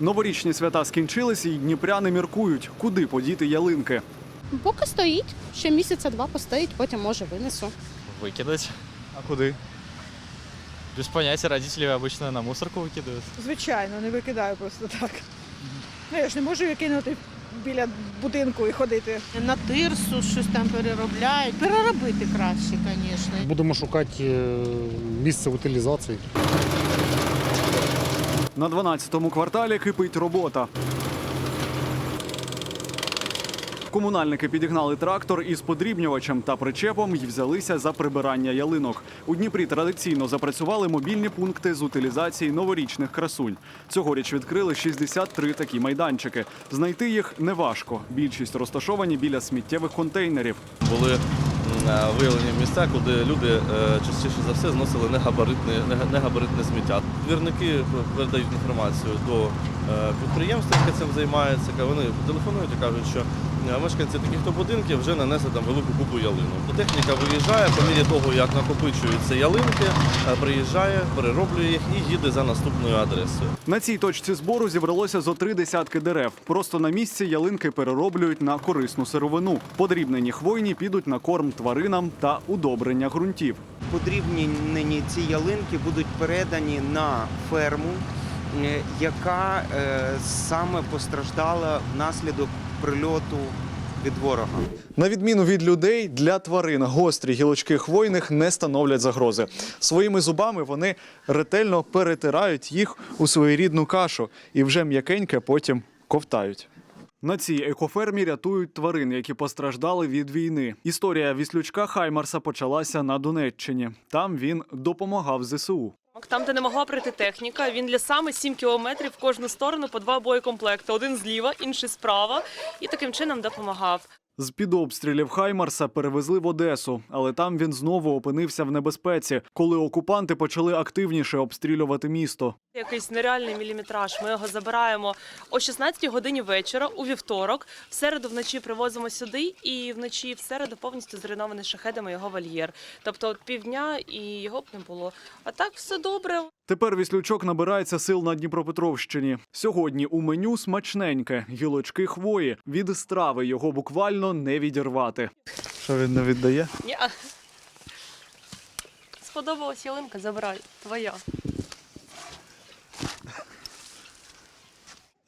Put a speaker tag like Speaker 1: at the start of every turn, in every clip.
Speaker 1: Новорічні свята скінчились, і дніпряни міркують, куди подіти ялинки.
Speaker 2: Поки стоїть, ще місяця два постоїть, потім може винесу.
Speaker 3: Выкидать.
Speaker 1: А куди?
Speaker 3: Без понятия, родители обычно на мусорку выкидывают.
Speaker 4: Звичайно, не викидаю просто так. Ну, я ж не можу її кинути біля будинку і ходити.
Speaker 5: На тирсу щось там переробляють. Переробити краще, звісно.
Speaker 6: Будемо шукати е, місце утилізації.
Speaker 1: На 12-му кварталі кипить робота. Комунальники підігнали трактор із подрібнювачем та причепом і взялися за прибирання ялинок. У Дніпрі традиційно запрацювали мобільні пункти з утилізації новорічних красунь. Цьогоріч відкрили 63 такі майданчики. Знайти їх неважко. Більшість розташовані біля сміттєвих контейнерів.
Speaker 7: були виявлені місця, куди люди е, частіше за все зносили негабаритне, нега- негабаритне сміття. Двірники передають інформацію до підприємств, підприємства, яке цим займається. Вони телефонують і кажуть, що е, мешканці таких-то будинків вже нанесли там велику купу ялинок. Техніка виїжджає по мірі того, як накопичуються ялинки, е, приїжджає, перероблює їх і їде за наступною адресою.
Speaker 1: На цій точці збору зібралося зо три десятки дерев. Просто на місці ялинки перероблюють на корисну сировину. Подрібнені хвойні підуть на корм тваринам та удобрення ґрунтів.
Speaker 8: подрібнені ці ялинки будуть передані на ферму, е, яка е, саме постраждала внаслідок прильоту від ворога.
Speaker 1: На відміну від людей, для тварин гострі гілочки хвойних не становлять загрози. Своїми зубами вони ретельно перетирають їх у своєрідну кашу і вже м'якеньке потім ковтають. На цій екофермі рятують тварин, які постраждали від війни. Історія віслючка Хаймарса почалася на Донеччині. Там він допомагав ЗСУ.
Speaker 9: Там, де не могла прийти техніка, він лісами 7 кілометрів в кожну сторону по два боєкомплекти. Один зліва, інший справа. І таким чином допомагав.
Speaker 1: З під обстрілів Хаймарса перевезли в Одесу, але там він знову опинився в небезпеці, коли окупанти почали активніше обстрілювати місто.
Speaker 9: Якийсь нереальний міліметраж. Ми його забираємо о 16 годині вечора у вівторок. В середу вночі привозимо сюди, і вночі в середу повністю зруйнований шахедами його вольєр. Тобто півдня і його б не було. А так все добре.
Speaker 1: Тепер віслючок набирається сил на Дніпропетровщині. Сьогодні у меню смачненьке гілочки хвої. Від страви його буквально не відірвати. Що він не віддає?
Speaker 9: Ні. Сподобалась ялинка, забирай. Твоя.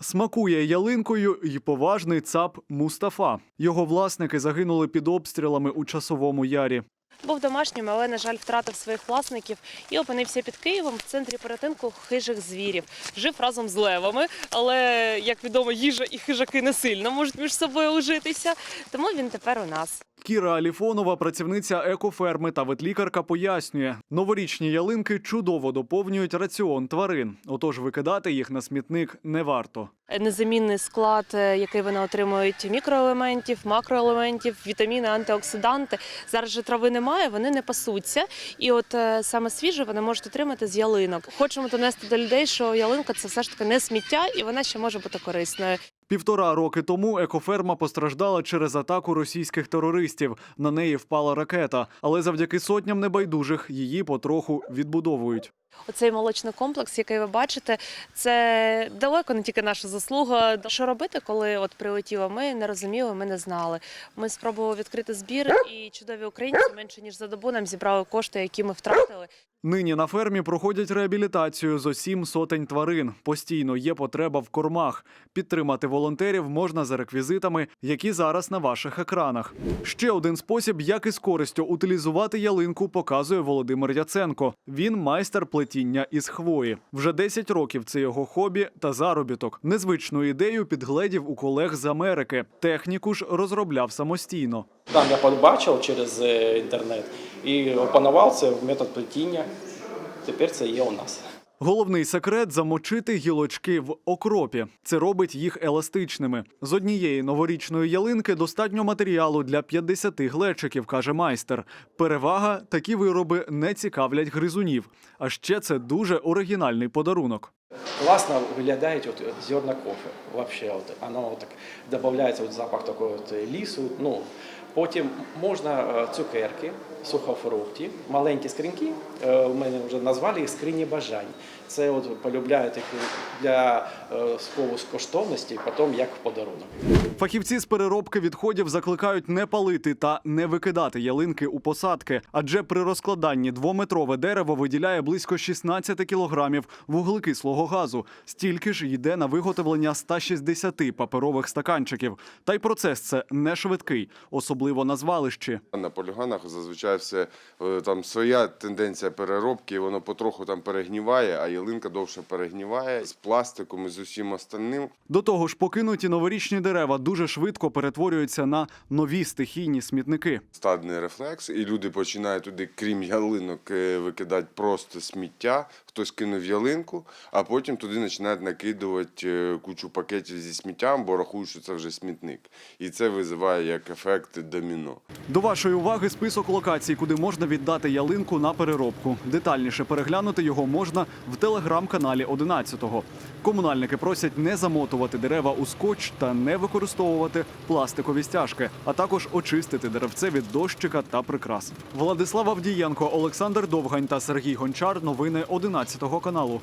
Speaker 1: Смакує ялинкою й поважний цап Мустафа. Його власники загинули під обстрілами у часовому ярі.
Speaker 9: Був домашнім, але, на жаль, втратив своїх власників і опинився під Києвом в центрі порятунку хижих звірів. Жив разом з левами, але, як відомо, їжа і хижаки не сильно можуть між собою ужитися. Тому він тепер у нас.
Speaker 1: Кіра Аліфонова, працівниця екоферми та ветлікарка, пояснює, новорічні ялинки чудово доповнюють раціон тварин, отож викидати їх на смітник не варто.
Speaker 9: Незамінний склад, е, який вони отримують мікроелементів, макроелементів, вітаміни, антиоксиданти. Зараз же трави немає, вони не пасуться. І от е, саме свіже вони можуть отримати з ялинок. Хочемо донести до людей, що ялинка це все ж таки не сміття, і вона ще може бути корисною.
Speaker 1: Півтора роки тому екоферма постраждала через атаку російських терористів. На неї впала ракета, але завдяки сотням небайдужих її потроху відбудовують.
Speaker 9: Оцей молочний комплекс, який ви бачите, це далеко не тільки наша заслуга. Що робити, коли от прилетіло? Ми не розуміли, ми не знали. Ми спробували відкрити збір, і чудові українці менше ніж за добу нам зібрали кошти, які ми втратили.
Speaker 1: Нині на фермі проходять реабілітацію зо сім сотень тварин. Постійно є потреба в кормах. Підтримати волонтерів можна за реквізитами, які зараз на ваших екранах. Ще один спосіб, як із користю утилізувати ялинку, показує Володимир Яценко. Він майстер плетіння із хвої. Вже 10 років це його хобі та заробіток. Незвичну ідею підгледів у колег з Америки. Техніку ж розробляв самостійно.
Speaker 10: Там я побачив через е, інтернет і опанував це метод плетіння. Тепер це є у нас.
Speaker 1: Головний секрет замочити гілочки в окропі. Це робить їх еластичними. З однієї новорічної ялинки достатньо матеріалу для 50 глечиків, каже майстер. Перевага такі вироби не цікавлять гризунів. А ще це дуже оригінальний подарунок.
Speaker 10: Класно виглядають от зерна кофе. Вообще, от, воно от так додається от запах такого от лісу. Ну, потім можна е, цукерки, сухофрукти, маленькі скриньки. е, У мене вже назвали їх скрині бажань. це от полюбляють для е, з коштовності, потім як в подарунок.
Speaker 1: Фахівці з переробки відходів закликають не палити та не викидати ялинки у посадки, адже при розкладанні двометрове дерево виділяє близько 16 кілограмів вуглекислого газу. Стільки ж йде на виготовлення 160 паперових стаканчиків. Та й процес це не швидкий, особливо на звалищі.
Speaker 11: На полігонах зазвичай все е, там своя тенденція переробки, воно потроху там перегніває, а ялинка довше перегніває з пластиком і з усім остальним.
Speaker 1: До того ж, покинуті новорічні дерева дуже швидко перетворюються на нові стихійні смітники.
Speaker 11: Стадний рефлекс, і люди починають туди, крім ялинок, е, викидати просто сміття. Хтось кинув ялинку, а потім туди починають накидувати е, кучу пакетів зі сміттям, бо рахують, що це вже смітник. І це визиває як ефект доміно.
Speaker 1: До вашої уваги список локацій, куди можна віддати ялинку на переробку. Детальніше переглянути його можна в телеграм-каналі 11-го. Комунальники просять не замотувати дерева у скотч та не використовувати пластикові стяжки, а також очистити деревце від дощика та прикрас. Владислав Авдієнко, Олександр Довгань та Сергій Гончар. Новини 11 каналу.